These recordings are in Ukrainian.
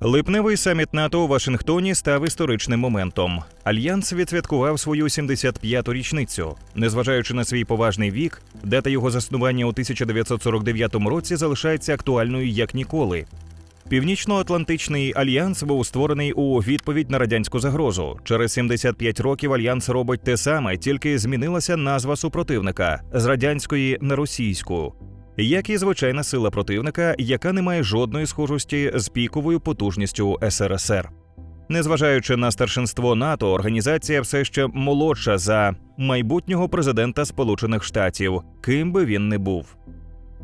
Липневий саміт НАТО у Вашингтоні став історичним моментом. Альянс відсвяткував свою 75-ту річницю. Незважаючи на свій поважний вік, дата його заснування у 1949 році залишається актуальною як ніколи. Північно-Атлантичний альянс був створений у відповідь на радянську загрозу. Через 75 років альянс робить те саме, тільки змінилася назва супротивника з радянської на російську. Як і звичайна сила противника, яка не має жодної схожості з піковою потужністю СРСР. Незважаючи на старшинство НАТО, організація все ще молодша за майбутнього президента Сполучених Штатів, ким би він не був.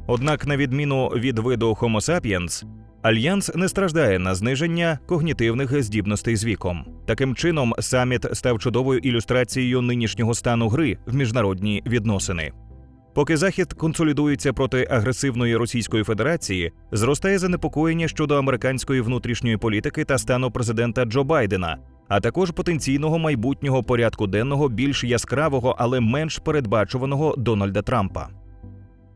Однак, на відміну від виду Homo sapiens, Альянс не страждає на зниження когнітивних здібностей з віком. Таким чином, саміт став чудовою ілюстрацією нинішнього стану гри в міжнародні відносини. Поки Захід консолідується проти агресивної Російської Федерації, зростає занепокоєння щодо американської внутрішньої політики та стану президента Джо Байдена, а також потенційного майбутнього порядку денного більш яскравого, але менш передбачуваного Дональда Трампа.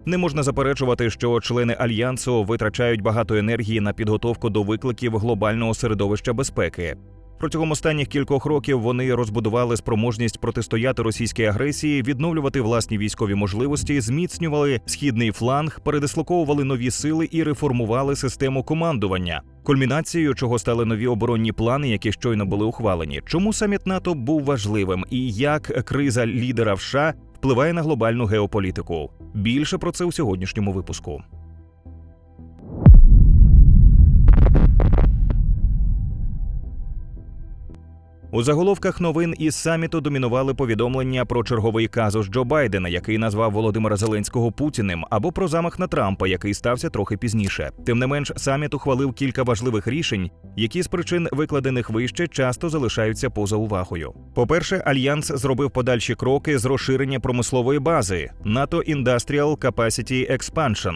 Не можна заперечувати, що члени альянсу витрачають багато енергії на підготовку до викликів глобального середовища безпеки. Протягом останніх кількох років вони розбудували спроможність протистояти російській агресії, відновлювати власні військові можливості, зміцнювали східний фланг, передислоковували нові сили і реформували систему командування. Кульмінацією чого стали нові оборонні плани, які щойно були ухвалені. Чому саміт НАТО був важливим і як криза лідера в США впливає на глобальну геополітику? Більше про це у сьогоднішньому випуску. У заголовках новин із саміту домінували повідомлення про черговий казус Джо Байдена, який назвав Володимира Зеленського Путіним, або про замах на Трампа, який стався трохи пізніше. Тим не менш, саміт ухвалив кілька важливих рішень, які з причин викладених вище часто залишаються поза увагою. По-перше, альянс зробив подальші кроки з розширення промислової бази NATO Industrial Capacity Expansion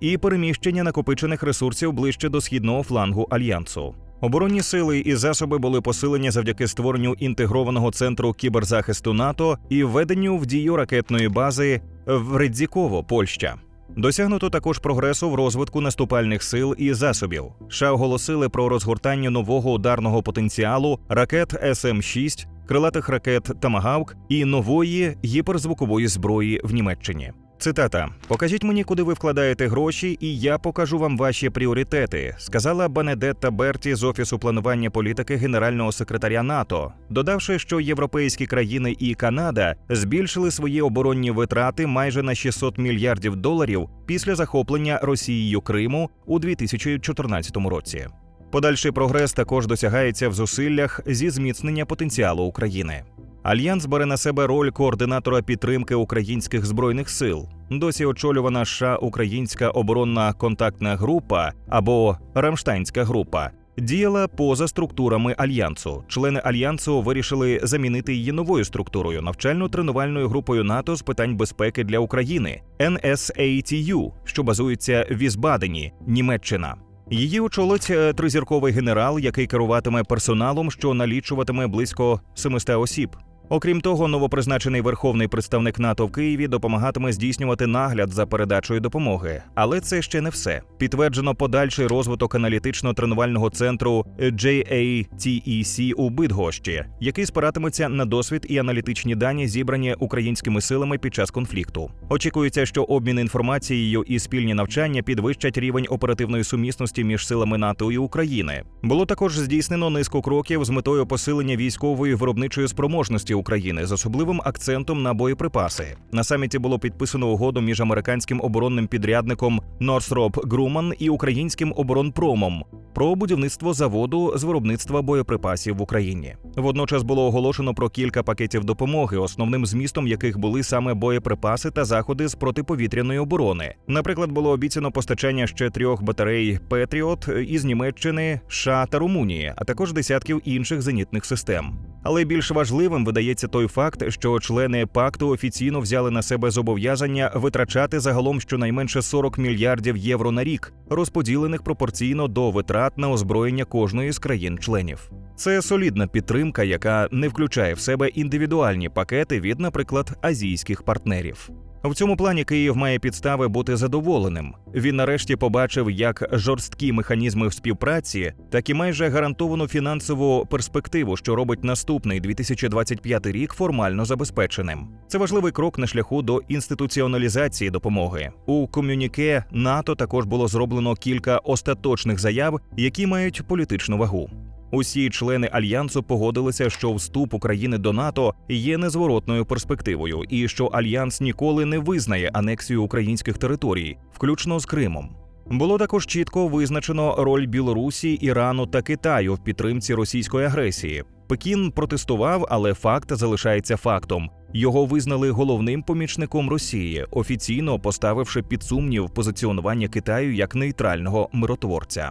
і переміщення накопичених ресурсів ближче до східного флангу альянсу. Оборонні сили і засоби були посилені завдяки створенню інтегрованого центру кіберзахисту НАТО і введенню в дію ракетної бази в Редзіково, Польща. Досягнуто також прогресу в розвитку наступальних сил і засобів. США оголосили про розгортання нового ударного потенціалу ракет СМ-6, крилатих ракет Тамагавк і нової гіперзвукової зброї в Німеччині. Цитата: Покажіть мені, куди ви вкладаєте гроші, і я покажу вам ваші пріоритети, сказала Бенедетта Берті з офісу планування політики генерального секретаря НАТО, додавши, що європейські країни і Канада збільшили свої оборонні витрати майже на 600 мільярдів доларів після захоплення Росією Криму у 2014 році. Подальший прогрес також досягається в зусиллях зі зміцнення потенціалу України. Альянс бере на себе роль координатора підтримки українських збройних сил. Досі очолювана США Українська оборонна контактна група або Рамштайнська група. Діяла поза структурами альянсу. Члени альянсу вирішили замінити її новою структурою навчально-тренувальною групою НАТО з питань безпеки для України NSATU, що базується в Візбадені, Німеччина. Її очолить е, тризірковий генерал, який керуватиме персоналом, що налічуватиме близько 700 осіб. Окрім того, новопризначений верховний представник НАТО в Києві допомагатиме здійснювати нагляд за передачою допомоги. Але це ще не все. Підтверджено подальший розвиток аналітично-тренувального центру JATEC у Бидгощі, який спиратиметься на досвід і аналітичні дані, зібрані українськими силами під час конфлікту. Очікується, що обмін інформацією і спільні навчання підвищать рівень оперативної сумісності між силами НАТО і України. Було також здійснено низку кроків з метою посилення військової виробничої спроможності України з особливим акцентом на боєприпаси. На саміті було підписано угоду між американським оборонним підрядником Northrop Grumman і українським оборонпромом про будівництво заводу з виробництва боєприпасів в Україні. Водночас було оголошено про кілька пакетів допомоги, основним змістом яких були саме боєприпаси та заходи з протиповітряної оборони. Наприклад, було обіцяно постачання ще трьох батарей Петріот із Німеччини, США та Румунії, а також десятків інших зенітних систем. Але більш важливим видається той факт, що члени пакту офіційно взяли на себе зобов'язання витрачати загалом щонайменше 40 мільярдів євро на рік, розподілених пропорційно до витрат на озброєння кожної з країн-членів. Це солідна підтримка, яка не включає в себе індивідуальні пакети від, наприклад, азійських партнерів. В цьому плані Київ має підстави бути задоволеним. Він нарешті побачив як жорсткі механізми співпраці, так і майже гарантовану фінансову перспективу, що робить наступний 2025 рік формально забезпеченим. Це важливий крок на шляху до інституціоналізації допомоги. У комюніке НАТО також було зроблено кілька остаточних заяв, які мають політичну вагу. Усі члени альянсу погодилися, що вступ України до НАТО є незворотною перспективою, і що альянс ніколи не визнає анексію українських територій, включно з Кримом. Було також чітко визначено роль Білорусі, Ірану та Китаю в підтримці російської агресії. Пекін протестував, але факт залишається фактом. Його визнали головним помічником Росії, офіційно поставивши під сумнів позиціонування Китаю як нейтрального миротворця.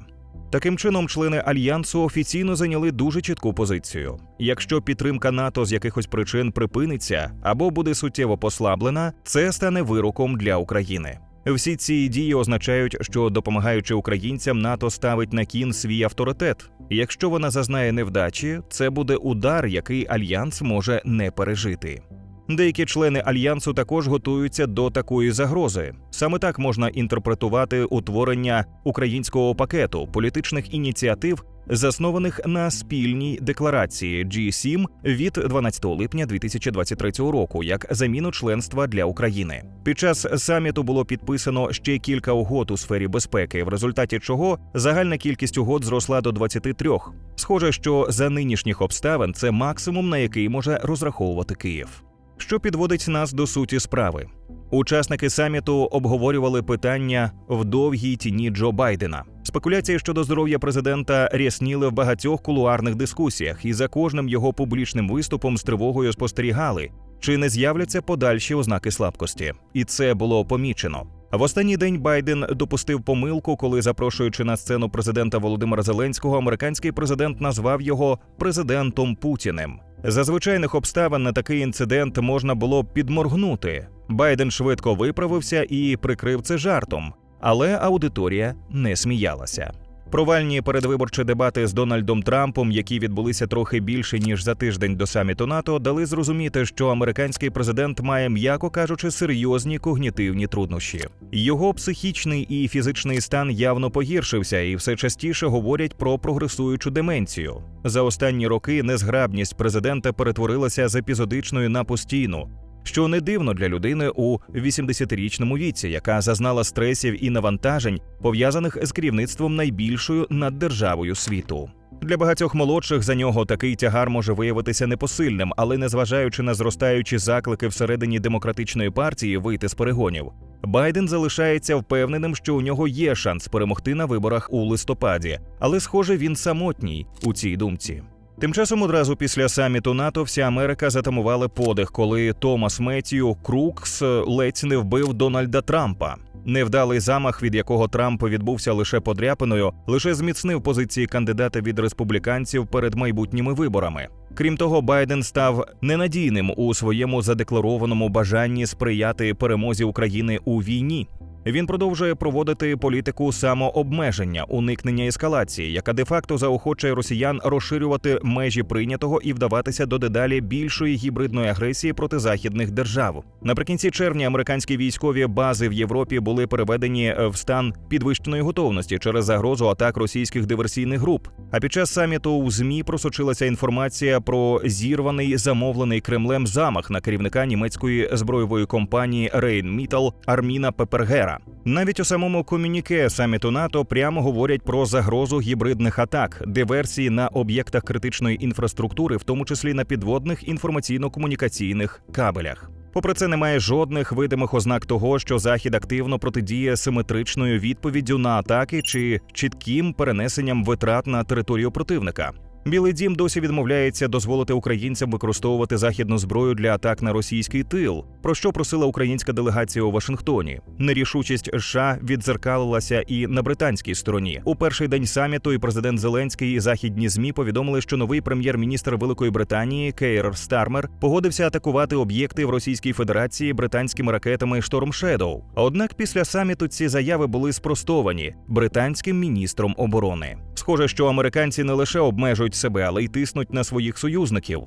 Таким чином, члени альянсу офіційно зайняли дуже чітку позицію. Якщо підтримка НАТО з якихось причин припиниться або буде суттєво послаблена, це стане вироком для України. Всі ці дії означають, що допомагаючи українцям, НАТО ставить на кін свій авторитет. Якщо вона зазнає невдачі, це буде удар, який альянс може не пережити. Деякі члени альянсу також готуються до такої загрози. Саме так можна інтерпретувати утворення українського пакету політичних ініціатив, заснованих на спільній декларації G7 від 12 липня 2023 року, як заміну членства для України. Під час саміту було підписано ще кілька угод у сфері безпеки, в результаті чого загальна кількість угод зросла до 23. Схоже, що за нинішніх обставин це максимум, на який може розраховувати Київ. Що підводить нас до суті справи. Учасники саміту обговорювали питання в довгій тіні Джо Байдена. Спекуляції щодо здоров'я президента рясніли в багатьох кулуарних дискусіях, і за кожним його публічним виступом з тривогою спостерігали, чи не з'являться подальші ознаки слабкості, і це було помічено. В останній день Байден допустив помилку, коли, запрошуючи на сцену президента Володимира Зеленського, американський президент назвав його президентом Путіним. За звичайних обставин на такий інцидент можна було б підморгнути. Байден швидко виправився і прикрив це жартом, але аудиторія не сміялася. Провальні передвиборчі дебати з Дональдом Трампом, які відбулися трохи більше ніж за тиждень до саміту НАТО, дали зрозуміти, що американський президент має, м'яко кажучи, серйозні когнітивні труднощі. Його психічний і фізичний стан явно погіршився, і все частіше говорять про прогресуючу деменцію. За останні роки незграбність президента перетворилася з епізодичної на постійну. Що не дивно для людини у 80-річному віці, яка зазнала стресів і навантажень, пов'язаних з керівництвом найбільшою наддержавою світу. Для багатьох молодших за нього такий тягар може виявитися непосильним, але незважаючи на зростаючі заклики всередині демократичної партії вийти з перегонів, Байден залишається впевненим, що у нього є шанс перемогти на виборах у листопаді, але схоже він самотній у цій думці. Тим часом одразу після саміту НАТО вся Америка затамувала подих, коли Томас Меттію Крукс ледь не вбив Дональда Трампа. Невдалий замах, від якого Трамп відбувся лише подряпиною, лише зміцнив позиції кандидата від республіканців перед майбутніми виборами. Крім того, Байден став ненадійним у своєму задекларованому бажанні сприяти перемозі України у війні. Він продовжує проводити політику самообмеження, уникнення ескалації, яка де-факто заохочує росіян розширювати межі прийнятого і вдаватися до дедалі більшої гібридної агресії проти західних держав. Наприкінці червня американські військові бази в Європі були переведені в стан підвищеної готовності через загрозу атак російських диверсійних груп. А під час саміту у змі просочилася інформація про зірваний замовлений Кремлем замах на керівника німецької збройової компанії Рейнмітал Арміна Пепергера. Навіть у самому комюніке саміту НАТО прямо говорять про загрозу гібридних атак, диверсії на об'єктах критичної інфраструктури, в тому числі на підводних інформаційно-комунікаційних кабелях. Попри це, немає жодних видимих ознак того, що захід активно протидіє симетричною відповіддю на атаки чи чітким перенесенням витрат на територію противника. Білий дім досі відмовляється дозволити українцям використовувати західну зброю для атак на російський тил, про що просила українська делегація у Вашингтоні. Нерішучість США відзеркалилася і на британській стороні. У перший день саміту і президент Зеленський і західні змі повідомили, що новий прем'єр-міністр Великої Британії Кейр Стармер погодився атакувати об'єкти в Російській Федерації британськими ракетами Шторм Шедоу. Однак після саміту ці заяви були спростовані британським міністром оборони. Схоже, що американці не лише обмежують себе, але й тиснуть на своїх союзників.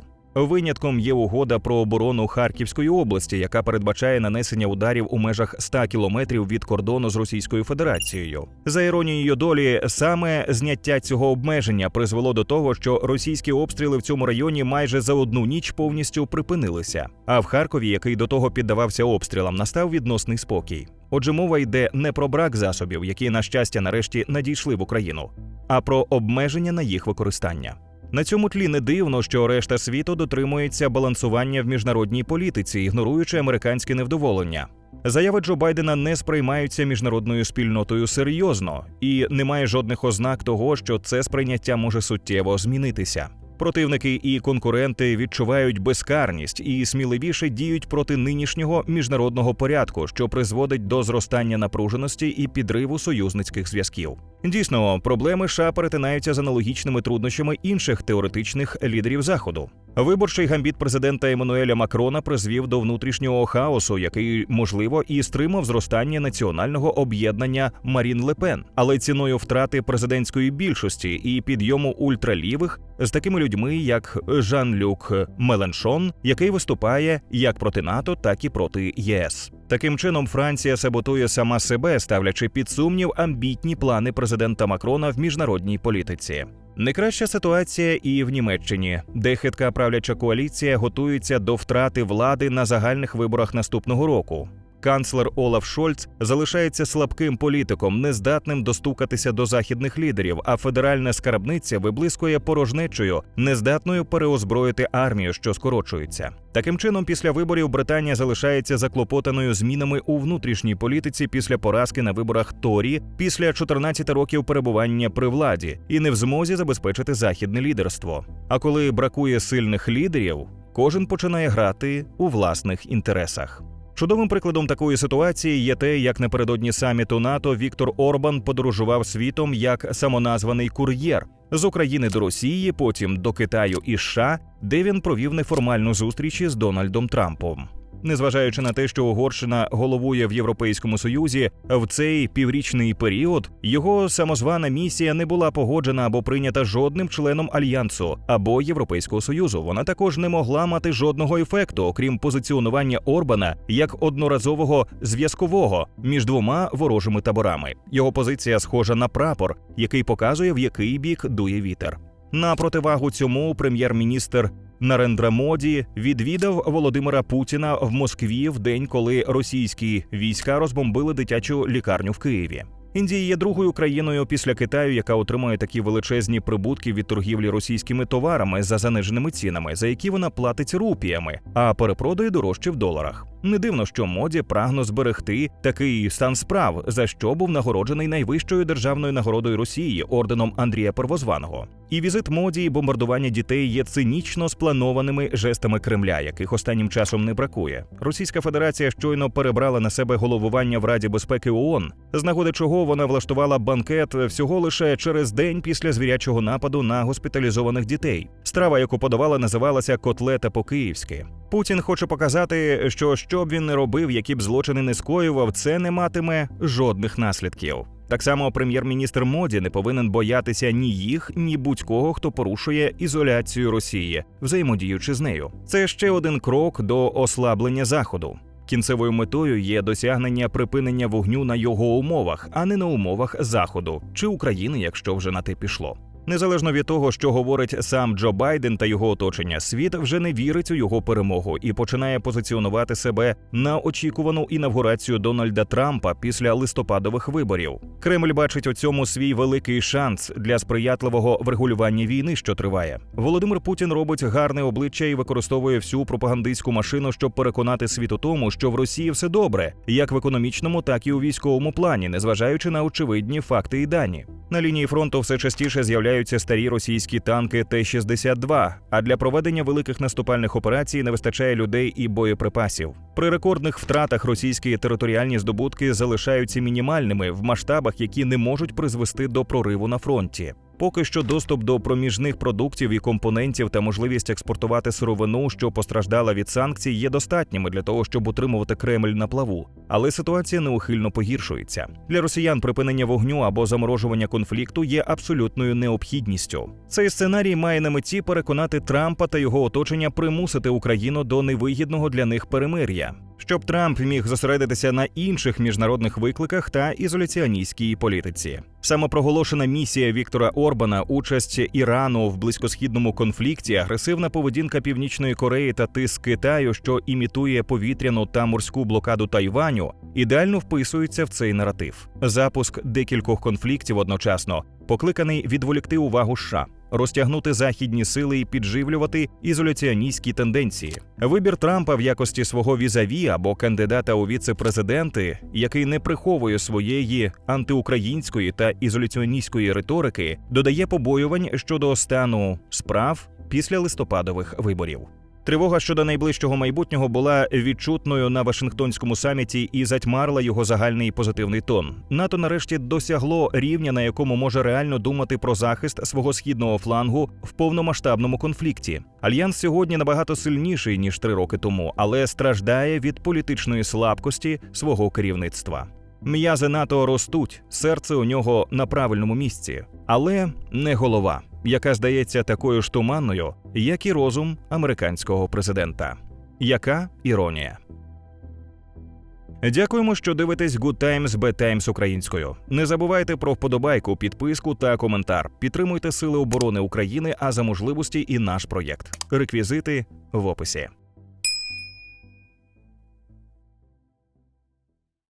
Винятком є угода про оборону Харківської області, яка передбачає нанесення ударів у межах 100 кілометрів від кордону з Російською Федерацією. За іронією долі, саме зняття цього обмеження призвело до того, що російські обстріли в цьому районі майже за одну ніч повністю припинилися. А в Харкові, який до того піддавався обстрілам, настав відносний спокій. Отже, мова йде не про брак засобів, які на щастя нарешті надійшли в Україну, а про обмеження на їх використання. На цьому тлі не дивно, що решта світу дотримується балансування в міжнародній політиці, ігноруючи американське невдоволення. Заяви Джо Байдена не сприймаються міжнародною спільнотою серйозно, і немає жодних ознак того, що це сприйняття може суттєво змінитися. Противники і конкуренти відчувають безкарність і сміливіше діють проти нинішнього міжнародного порядку, що призводить до зростання напруженості і підриву союзницьких зв'язків. Дійсно, проблеми США перетинаються з аналогічними труднощами інших теоретичних лідерів заходу. Виборчий гамбіт президента Еммануеля Макрона призвів до внутрішнього хаосу, який можливо і стримав зростання національного об'єднання Марін Лепен, але ціною втрати президентської більшості і підйому ультралівих з такими людьми, як Жан-Люк Меленшон, який виступає як проти НАТО, так і проти ЄС. Таким чином, Франція саботує сама себе, ставлячи під сумнів амбітні плани президента Макрона в міжнародній політиці. Не краща ситуація і в Німеччині, де хитка правляча коаліція готується до втрати влади на загальних виборах наступного року. Канцлер Олаф Шольц залишається слабким політиком, нездатним достукатися до західних лідерів, а федеральна скарбниця виблискує порожнечою, нездатною переозброїти армію, що скорочується. Таким чином, після виборів Британія залишається заклопотаною змінами у внутрішній політиці після поразки на виборах Торі, після 14 років перебування при владі, і не в змозі забезпечити західне лідерство. А коли бракує сильних лідерів, кожен починає грати у власних інтересах. Чудовим прикладом такої ситуації є те, як напередодні саміту НАТО Віктор Орбан подорожував світом як самоназваний кур'єр з України до Росії, потім до Китаю і США, де він провів неформальну зустріч із Дональдом Трампом. Незважаючи на те, що Угорщина головує в Європейському Союзі, в цей піврічний період його самозвана місія не була погоджена або прийнята жодним членом альянсу або Європейського союзу. Вона також не могла мати жодного ефекту, окрім позиціонування Орбана як одноразового зв'язкового між двома ворожими таборами. Його позиція схожа на прапор, який показує в який бік дує вітер. На противагу цьому прем'єр-міністр Нарендра Моді відвідав Володимира Путіна в Москві в день, коли російські війська розбомбили дитячу лікарню в Києві. Індія є другою країною після Китаю, яка отримує такі величезні прибутки від торгівлі російськими товарами за заниженими цінами, за які вона платить рупіями, а перепродає дорожче в доларах. Не дивно, що моді прагне зберегти такий стан справ, за що був нагороджений найвищою державною нагородою Росії орденом Андрія Первозваного. І візит моді і бомбардування дітей є цинічно спланованими жестами Кремля, яких останнім часом не бракує. Російська Федерація щойно перебрала на себе головування в Раді безпеки ООН, з нагоди чого вона влаштувала банкет всього лише через день після звірячого нападу на госпіталізованих дітей. Страва, яку подавала, називалася котлета по-київськи. Путін хоче показати, що що б він не робив, які б злочини не скоював, це не матиме жодних наслідків. Так само прем'єр-міністр моді не повинен боятися ні їх, ні будь-кого, хто порушує ізоляцію Росії, взаємодіючи з нею. Це ще один крок до ослаблення заходу. Кінцевою метою є досягнення припинення вогню на його умовах, а не на умовах заходу чи України, якщо вже на те пішло. Незалежно від того, що говорить сам Джо Байден та його оточення, світ вже не вірить у його перемогу і починає позиціонувати себе на очікувану інавгурацію Дональда Трампа після листопадових виборів. Кремль бачить у цьому свій великий шанс для сприятливого врегулювання війни, що триває. Володимир Путін робить гарне обличчя і використовує всю пропагандистську машину, щоб переконати світ у тому, що в Росії все добре, як в економічному, так і у військовому плані, незважаючи на очевидні факти і дані. На лінії фронту все частіше з'являються старі російські танки Т-62, а для проведення великих наступальних операцій не вистачає людей і боєприпасів. При рекордних втратах російські територіальні здобутки залишаються мінімальними в масштабах, які не можуть призвести до прориву на фронті. Поки що доступ до проміжних продуктів і компонентів та можливість експортувати сировину, що постраждала від санкцій, є достатніми для того, щоб утримувати Кремль на плаву. Але ситуація неухильно погіршується. Для росіян припинення вогню або заморожування конфлікту є абсолютною необхідністю. Цей сценарій має на меті переконати Трампа та його оточення примусити Україну до невигідного для них перемир'я. Щоб Трамп міг зосередитися на інших міжнародних викликах та ізоляціоністській політиці. Самопроголошена місія Віктора Орбана, участь Ірану в близькосхідному конфлікті, агресивна поведінка Північної Кореї та тиск Китаю, що імітує повітряну та морську блокаду Тайваню, ідеально вписуються в цей наратив. Запуск декількох конфліктів одночасно покликаний відволікти увагу США. Розтягнути західні сили і підживлювати ізоляціоністські тенденції. Вибір Трампа в якості свого візаві або кандидата у віце-президенти, який не приховує своєї антиукраїнської та ізоляціоністської риторики, додає побоювань щодо стану справ після листопадових виборів. Тривога щодо найближчого майбутнього була відчутною на Вашингтонському саміті і затьмарила його загальний позитивний тон. НАТО нарешті досягло рівня, на якому може реально думати про захист свого східного флангу в повномасштабному конфлікті. Альянс сьогодні набагато сильніший ніж три роки тому, але страждає від політичної слабкості свого керівництва. М'язи НАТО ростуть, серце у нього на правильному місці, але не голова, яка здається такою ж туманною, як і розум американського президента. Яка іронія? Дякуємо, що дивитесь Good Times Bad Times українською. Не забувайте про вподобайку, підписку та коментар. Підтримуйте Сили оборони України, а за можливості і наш проєкт. Реквізити в описі.